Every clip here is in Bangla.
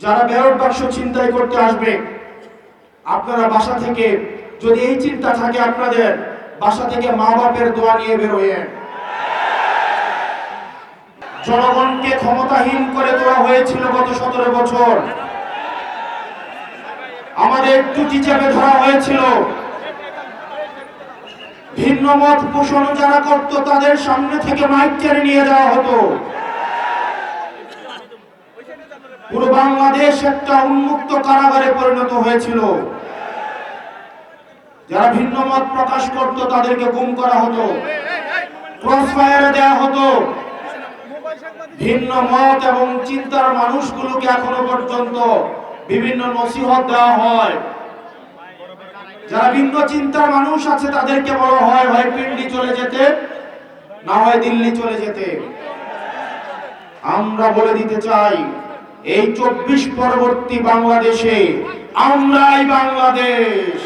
যারা ব্যালট বাক্স চিন্তাই করতে আসবে, আপনারা বাসা থেকে, যদি এই চিন্তা থাকে আপনাদের, বাসা থেকে মা বাপের দোয়া নিয়ে বেরোয়েন। জনগণকে ক্ষমতাহীন করে দেওয়া হয়েছিল গত সতেরো বছর। আমাদের টুটি চেপে ধরা হয়েছিল। ভিন্ন মত পোষণ যারা করত, তাদের সামনে থেকে মাইক কেড়ে নিয়ে যাওয়া হতো। পুরো বাংলাদেশ একটা উন্মুক্ত কারাগারে পরিণত হয়েছিল। যারা ভিন্ন মত প্রকাশ করত, তাদেরকে গুম করা হতো দেওয়া হতো। ভিন্ন মত এবং চিন্তার মানুষগুলোকে এখনও পর্যন্ত বিভিন্ন নসিহত দেওয়া হয়। যারা ভিন্ন চিন্তার মানুষ আছে, তাদেরকে বলা হয় হয় পিন্ডি চলে যেতে, না হয় দিল্লি চলে যেতে। আমরা বলে দিতে চাই এই চব্বিশ পরবর্তী বাংলাদেশে আমরাই বাংলাদেশ।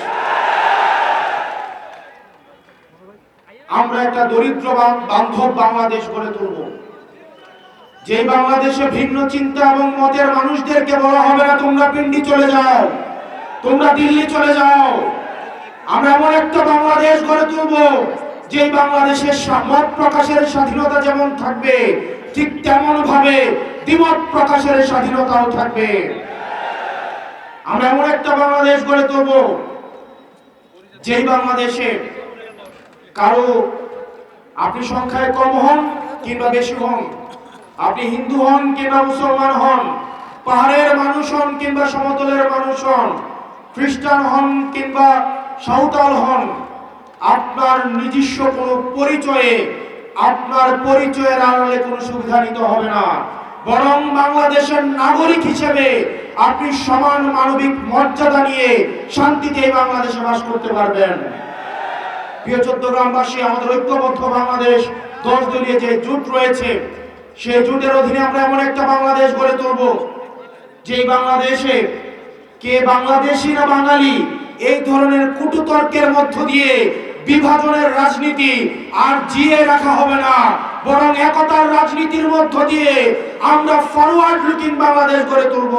আমরা একটা দরিদ্র বান্ধব বাংলাদেশ গড়ে তুলব। যে বাংলাদেশে ভিন্ন চিন্তা এবং মতের মানুষদেরকে বলা হবে না, তোমরা পিন্ডি চলে যাও, তোমরা দিল্লি চলে যাও। আমরা এমন একটা বাংলাদেশ গড়ে তুলব যে বাংলাদেশের মত প্রকাশের স্বাধীনতা যেমন থাকবে ঠিক তেমন ভাবে দ্বিমত প্রকাশের স্বাধীনতাও থাকবে। আমরা এমন একটা বাংলাদেশ গড়ে তুলব, যেই বাংলাদেশে কারও আপনি সংখ্যায় কম হন কিংবা বেশি হন, আপনি হিন্দু হন কিংবা মুসলমান হন, পাহাড়ের মানুষ হন কিংবা সমতলের মানুষ হন, খ্রিস্টান হন কিংবা সাঁওতাল হন, আপনার নিজস্ব কোনো পরিচয়ে আপনার পরিচয়ের আড়ালে কোনো সুবিধা নিতে হবে না। বরং বাংলাদেশের নাগরিক হিসেবে আপনি সমান মানবিক মর্যাদা নিয়ে শান্তিতে বাংলাদেশে বাস করতে পারবেন। প্রিয় চট্টগ্রামবাসী আমাদের ঐক্যবদ্ধ বাংলাদেশ দশ দলীয় যে জোট রয়েছে, সেই জোটের অধীনে আমরা এমন একটা বাংলাদেশ গড়ে তুলব, যেই বাংলাদেশে কে বাংলাদেশি না বাঙালি, এই ধরনের কুটুতর্কের মধ্য দিয়ে বিভাজনের রাজনীতি আর জিয়ে রাখা হবে না। বরং একতার রাজনীতির মধ্য দিয়ে আমরা ফরওয়ার্ড লুকিং বাংলাদেশ গড়ে তুলব।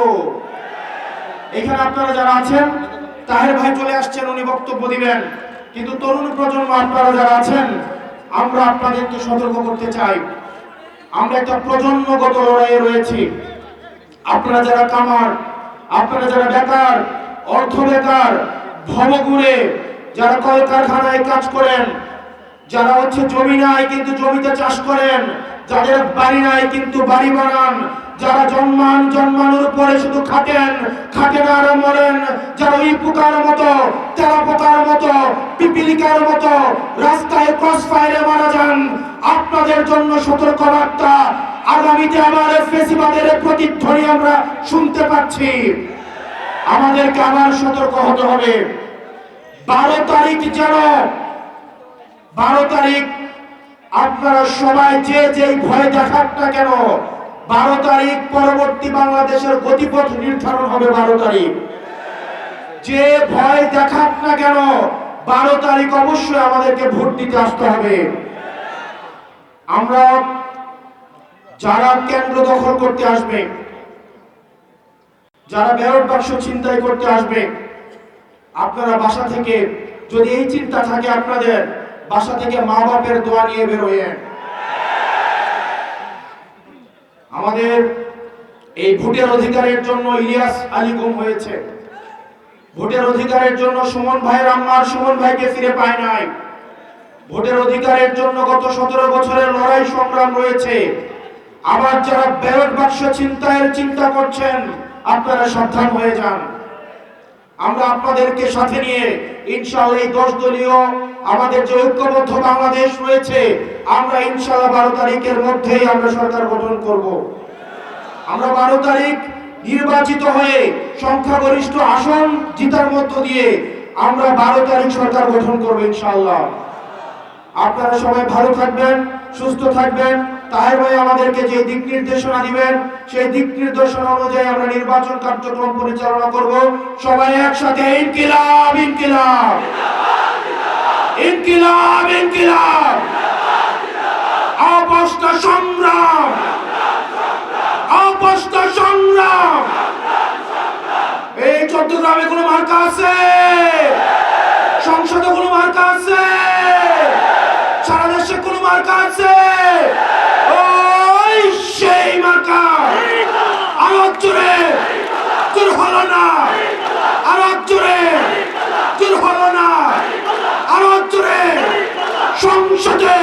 এখানে আপনারা যারা আছেন, তাহের ভাই চলে আসছেন, উনি বক্তব্য দিবেন। কিন্তু তরুণ প্রজন্ম আপনারা যারা আছেন, আমরা আপনাদেরকে সতর্ক করতে চাই। আমরা একটা প্রজন্মগত লড়াইয়ে রয়েছি। আপনারা যারা কামার, আপনারা যারা বেকার, অর্থ বেকার, ভবঘুরে যারা কলকারখানায় কাজ করেন, যারা হচ্ছে জমি নাই কিন্তু জমিতে চাষ করেন, যাদের বাড়ি নাই কিন্তু বাড়ি বানান, যারা জন্মান, জন্মানোর পরে শুধু খাটেন খাটেন আর মরেন, যারা ওই পোকার মতো তেলা পোকার মতো, পিপিলিকার মতো রাস্তায় ক্রস ফায়ারে মারা যান, আপনাদের জন্য সতর্ক বার্তা আগামীতে আবার ফেসিবাদের প্রতিধ্বনি আমরা শুনতে পাচ্ছি। আমাদেরকে আবার সতর্ক হতে হবে। বারো তারিখ যেন, বারো তারিখ আপনারা সবাই যে যেই ভয় দেখাক না কেন, বারো তারিখ পরবর্তী বাংলাদেশের গতিপথ নির্ধারণ হবে বারো তারিখ। যে ভয় দেখাক না কেন, বারো তারিখ অবশ্যই আমাদেরকে ভোট দিতে আসতে হবে। আমরা যারা কেন্দ্র দখল করতে আসবে, যারা ব্যালট বাক্স চিন্তাই করতে আসবে আপনারা বাসা থেকে, যদি এই চিন্তা থাকে আপনাদের, বাসা থেকে মা বাপের দোয়া নিয়ে বেরোয়েন। আমাদের এই ভোটের অধিকারের জন্য ইলিয়াস আলী গুম হয়েছে। ভোটের অধিকারের জন্য সুমন ভাইয়ের আম্মার সুমন ভাইকে ফিরে পায় নাই। ভোটের অধিকারের জন্য গত সতেরো বছরের লড়াই সংগ্রাম রয়েছে। আবার যারা ব্যালট বাক্স চিন্তায়ের চিন্তা করছেন, আপনারা সাবধান হয়ে যান। আমরা আপনাদেরকে সাথে নিয়ে ইনশাআল্লাহ এই দশ দলীয় আমাদের যে ঐক্যবদ্ধ বাংলাদেশ রয়েছে, আমরা ইনশাআল্লাহ বারো তারিখের মধ্যেই আমরা সরকার গঠন করব। আমরা বারো তারিখ নির্বাচিত হয়ে সংখ্যাগরিষ্ঠ আসন জিতার মধ্য দিয়ে আমরা বারো তারিখ সরকার গঠন করব ইনশাআল্লাহ। আপনারা সবাই ভালো থাকবেন, সুস্থ থাকবেন। তাহের ভাই আমাদেরকে যে দিক নির্দেশনা দিবেন, সেই দিক নির্দেশনা অনুযায়ী আমরা নির্বাচন কার্যক্রম পরিচালনা করব। সবাই একসাথে, ইনকিলাব ইনকিলাব। ইনকিলাব ইনকিলাব। অপষ্ট সংগ্রাম। অপষ্ট সংগ্রাম। এই চট্টগ্রামে কোনো মার্কা আছে? সংসদে